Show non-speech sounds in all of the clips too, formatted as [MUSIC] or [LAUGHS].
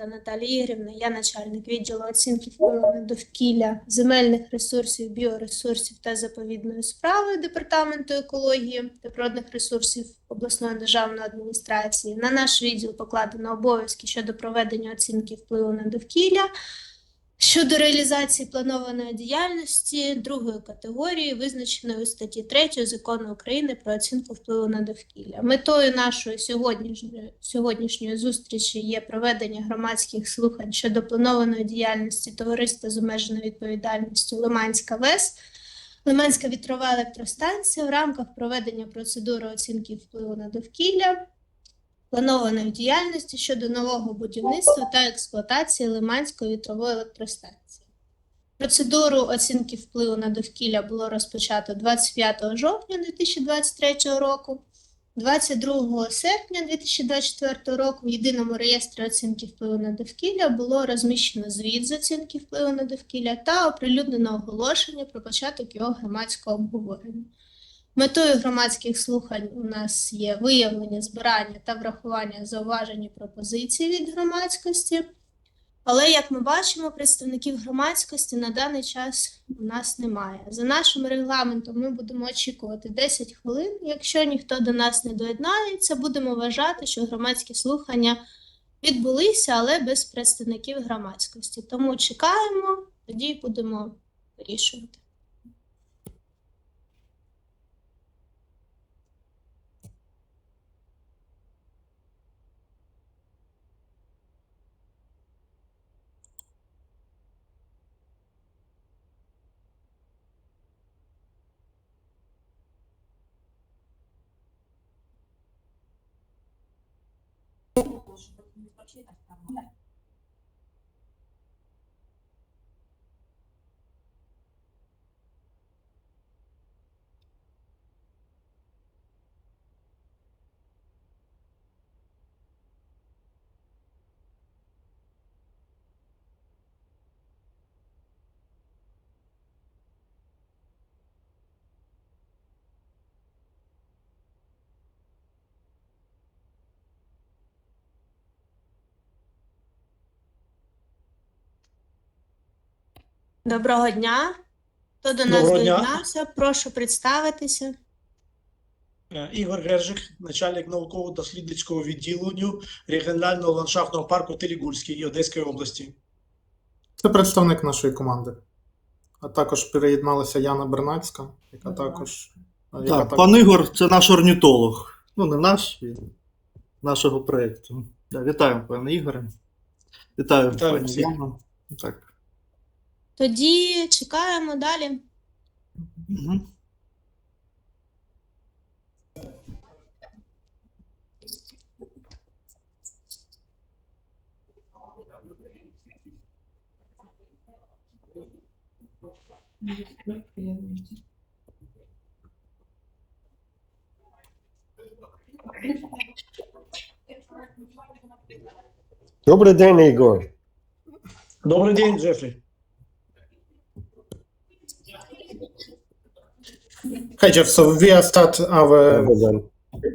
Романенка Наталія Ігрівна, я начальник відділу оцінки впливу довкілля, земельних ресурсів, біоресурсів та заповідної справи Департаменту екології та природних ресурсів обласної державної адміністрації. На наш відділ покладено обов'язки щодо проведення оцінки впливу на довкілля. Щодо реалізації планованої діяльності другої категорії, визначеної у статті 3 Закону України про оцінку впливу на довкілля. Метою нашої сьогоднішньої, сьогоднішньої зустрічі є проведення громадських слухань щодо планованої діяльності товариства з обмеженою відповідальністю Лиманська ВЕС, Лиманська вітрова електростанція в рамках проведення процедури оцінки впливу на довкілля планованої діяльності щодо нового будівництва та експлуатації Лиманської вітрової електростанції. Процедуру оцінки впливу на довкілля було розпочато 25 жовтня 2023 року. 22 серпня 2024 року в єдиному реєстрі оцінки впливу на довкілля було розміщено звіт з оцінки впливу на довкілля та оприлюднено оголошення про початок його громадського обговорення. Метою громадських слухань у нас є виявлення, збирання та врахування зауважень і пропозицій від громадськості. Але, як ми бачимо, представників громадськості на даний час у нас немає. За нашим регламентом ми будемо очікувати 10 хвилин. Якщо ніхто до нас не доєднається, будемо вважати, що громадські слухання відбулися, але без представників громадськості. Тому чекаємо, тоді будемо вирішувати. також. Доброго дня. Хто до нас Доброго дня. доєднався? Прошу представитися. Е, Ігор Гержик, начальник науково-дослідницького відділення регіонального ландшафтного парку Телігульський і Одеської області. Це представник нашої команди. А також приєдналася Яна Бернацька, яка також. яка Так, так- пан Ігор це наш орнітолог. Ну, не наш, він нашого проєкту. Да, вітаємо, пане Ігоре. Вітаю, Вітаю пані всіх. Яна. Так. Тоді чекаємо далі. Угу. Добрий день, Ігор. Добрий день, Джефрі. Hi, Jeff. So we are start our Добрий день.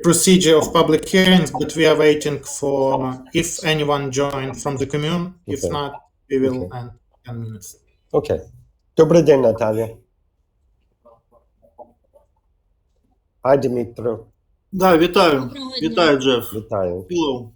procedure of public hearings, but we are waiting for if anyone join from the commune. If Okay. not, we will Okay. end 10 minutes. Окей. Добрий день, Наталія. Hi, Дмитро. Да, вітаю. Доброго дня. Вітаю, Джеф. Вітаю. Hello.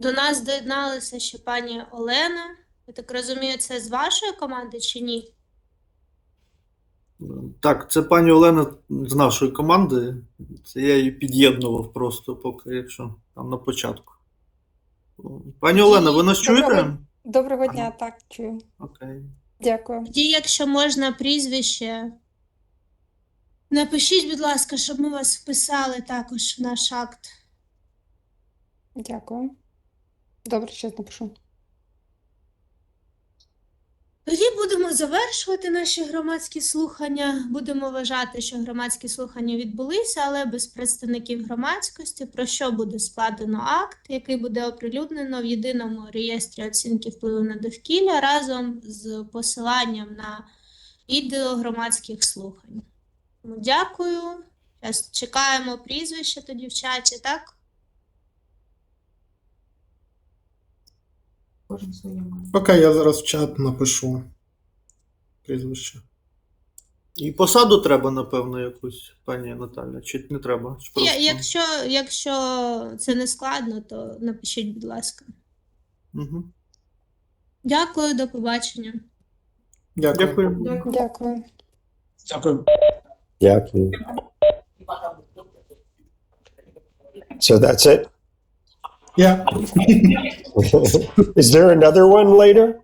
До нас доєдналася ще пані Олена. Я так розумію, це з вашої команди чи ні? Так, це пані Олена з нашої команди. Це я її під'єднував просто поки, якщо там на початку. Пані Олена, ви нас Доброго чуєте? Доброго дня, так чую. Окей. Дякую. Тоді, якщо можна, прізвище. Напишіть, будь ласка, щоб ми вас вписали також в наш акт. Дякую. Добре, щас напишу. Тоді будемо завершувати наші громадські слухання. Будемо вважати, що громадські слухання відбулися, але без представників громадськості, про що буде складено акт, який буде оприлюднено в єдиному реєстрі оцінки впливу на довкілля разом з посиланням на відео громадських слухань. Дякую. Чекаємо прізвище тоді в чаті, так? Кожен своє має. Окей, я зараз в чат напишу прізвище. І посаду треба, напевно, якусь, пані Наталя, чи не треба? Чи Я, якщо, якщо це не складно, то напишіть, будь ласка. Мгм. Дякую, до побачення. Дякую. Дякую. Дякую. Дякую. Дякую. Дякую. So that's it? Yeah. [LAUGHS] Is there another one later?